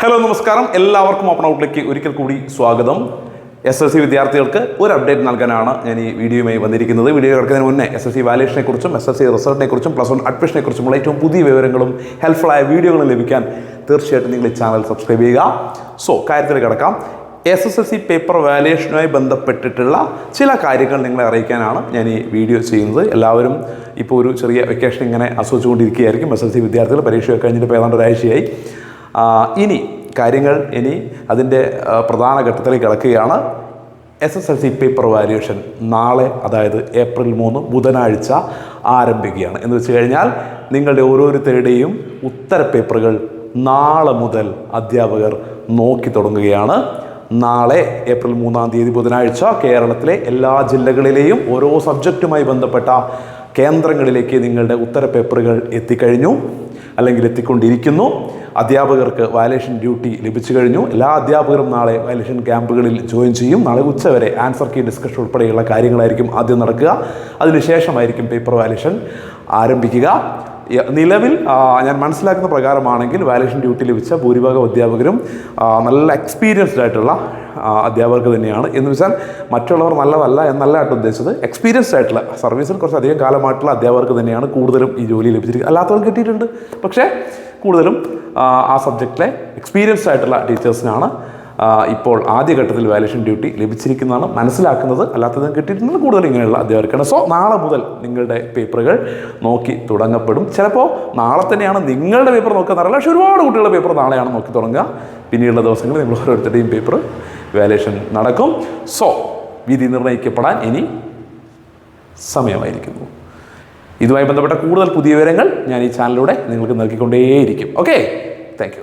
Hello നമസ്കാരം. എല്ലാവർക്കും open ഔട്ടിലേക്ക് ഒരിക്കൽ കൂടി സ്വാഗതം. എസ് എസ് സി വിദ്യാർത്ഥികൾക്ക് ഒരു അപ്ഡേറ്റ് നൽകാനാണ് ഞാൻ ഈ വീഡിയോയുമായി വന്നിരിക്കുന്നത്. വീഡിയോ കിടക്കുന്നതിന് മുന്നേ എസ് എസ് സി വാലേഷനെ കുറിച്ചും എസ് എസ് സി റിസൾട്ടിനെ കുറിച്ചും പ്ലസ് വൺ അഡ്മിഷനെ കുറിച്ചുമുള്ള ഏറ്റവും പുതിയ വിവരങ്ങളും ഹെൽപ്ഫുള്ളായ വീഡിയോകളും ലഭിക്കാൻ തീർച്ചയായിട്ടും നിങ്ങൾ ഈ ചാനൽ സബ്സ്ക്രൈബ് ചെയ്യുക. സോ കാര്യത്തിൽ കിടക്കാം. S S L C paper വാലേഷനുമായി ബന്ധപ്പെട്ടിട്ടുള്ള ചില കാര്യങ്ങൾ നിങ്ങളെ അറിയിക്കാനാണ് ഞാൻ ഈ വീഡിയോ ചെയ്യുന്നത്. എല്ലാവരും ഇപ്പോൾ ഒരു ചെറിയ വെക്കേഷൻ ഇങ്ങനെ ആസ്വദിച്ചുകൊണ്ടിരിക്കുകയായിരിക്കും. എസ് എൽ സി വിദ്യാർത്ഥികൾ പരീക്ഷയൊക്കെ കഴിഞ്ഞിട്ട് പേതാണ്ട് ഒരാഴ്ചയായി. ഇനി കാര്യങ്ങൾ ഇനി അതിന്റെ പ്രധാന ഘട്ടത്തിലേക്ക് കിടക്കുകയാണ്. S S L C paper valuation നാളെ അതായത് ഏപ്രിൽ മൂന്ന് ബുധനാഴ്ച ആരംഭിക്കുകയാണ്. എന്ന് വെച്ച് കഴിഞ്ഞാൽ നിങ്ങളുടെ ഓരോരുത്തരുടെയും ഉത്തര പേപ്പറുകൾ നാളെ മുതൽ അധ്യാപകർ നോക്കി തുടങ്ങുകയാണ്. നാളെ ഏപ്രിൽ മൂന്നാം തീയതി ബുധനാഴ്ച കേരളത്തിലെ എല്ലാ ജില്ലകളിലെയും ഓരോ സബ്ജക്റ്റുമായി ബന്ധപ്പെട്ട കേന്ദ്രങ്ങളിലേക്ക് നിങ്ങളുടെ ഉത്തര പേപ്പറുകൾ എത്തിക്കഴിഞ്ഞു അല്ലെങ്കിൽ എത്തിക്കൊണ്ടിരിക്കുന്നു. അധ്യാപകർക്ക് വയലേഷൻ ഡ്യൂട്ടി ലഭിച്ചു കഴിഞ്ഞു. എല്ലാ അധ്യാപകരും നാളെ വയലേഷൻ ക്യാമ്പുകളിൽ ജോയിൻ ചെയ്യും. നാളെ ഉച്ചവരെ ആൻസർ കീ ഡിസ്കഷൻ ഉൾപ്പെടെയുള്ള കാര്യങ്ങളായിരിക്കും ആദ്യം നടക്കുക. അതിനുശേഷമായിരിക്കും പേപ്പർ വയലേഷൻ ആരംഭിക്കുക. നിലവിൽ ഞാൻ മനസ്സിലാക്കുന്ന പ്രകാരമാണെങ്കിൽ വാലേഷൻ ഡ്യൂട്ടി ലഭിച്ച ഭൂരിഭാഗം അധ്യാപകരും നല്ല എക്സ്പീരിയൻസ്ഡ് ആയിട്ടുള്ള അധ്യാപകർക്ക് തന്നെയാണ്. എന്ന് വെച്ചാൽ മറ്റുള്ളവർ നല്ലതല്ല എന്നല്ല ആയിട്ട് ഉദ്ദേശിച്ചത്. എക്സ്പീരിയൻസ്ഡ് ആയിട്ടുള്ള സർവീസിൽ കുറച്ചധികം കാലമായിട്ടുള്ള അധ്യാപകർക്ക് തന്നെയാണ് കൂടുതലും ഈ ജോലി ലഭിച്ചിരിക്കുന്നത്. അല്ലാത്തവർ കിട്ടിയിട്ടുണ്ട്. പക്ഷേ കൂടുതലും ആ, സബ്ജക്റ്റിലെ എക്സ്പീരിയൻസ്ഡ് ആയിട്ടുള്ള ടീച്ചേഴ്സിനാണ് ഇപ്പോൾ ആദ്യഘട്ടത്തിൽ വാലേഷൻ ഡ്യൂട്ടി ലഭിച്ചിരിക്കുന്നതാണ്. മനസ്സിലാക്കുന്നത് അല്ലാത്തത് കിട്ടിയിട്ടുണ്ടെങ്കിൽ കൂടുതൽ ഇങ്ങനെയുള്ള അധ്യാപകർക്കാണ്. സോ നാളെ മുതൽ നിങ്ങളുടെ പേപ്പറുകൾ നോക്കി തുടങ്ങപ്പെടും. ചിലപ്പോൾ നാളെ തന്നെയാണ് നിങ്ങളുടെ പേപ്പർ നോക്കുക എന്നറിയില്ല പക്ഷേ ഒരുപാട് കുട്ടികളുടെ പേപ്പർ നാളെയാണ് നോക്കി തുടങ്ങുക. പിന്നീടുള്ള ദിവസങ്ങളിൽ നിങ്ങൾ ഓരോരുത്തരുടെയും പേപ്പർ വാലേഷൻ നടക്കും. സോ വിധി നിർണയിക്കപ്പെടാൻ ഇനി സമയമായിരിക്കുന്നു. ഇതുമായി ബന്ധപ്പെട്ട കൂടുതൽ പുതിയ വിവരങ്ങൾ ഞാൻ ഈ ചാനലിലൂടെ നിങ്ങൾക്ക് നൽകിക്കൊണ്ടേയിരിക്കും. Okay thank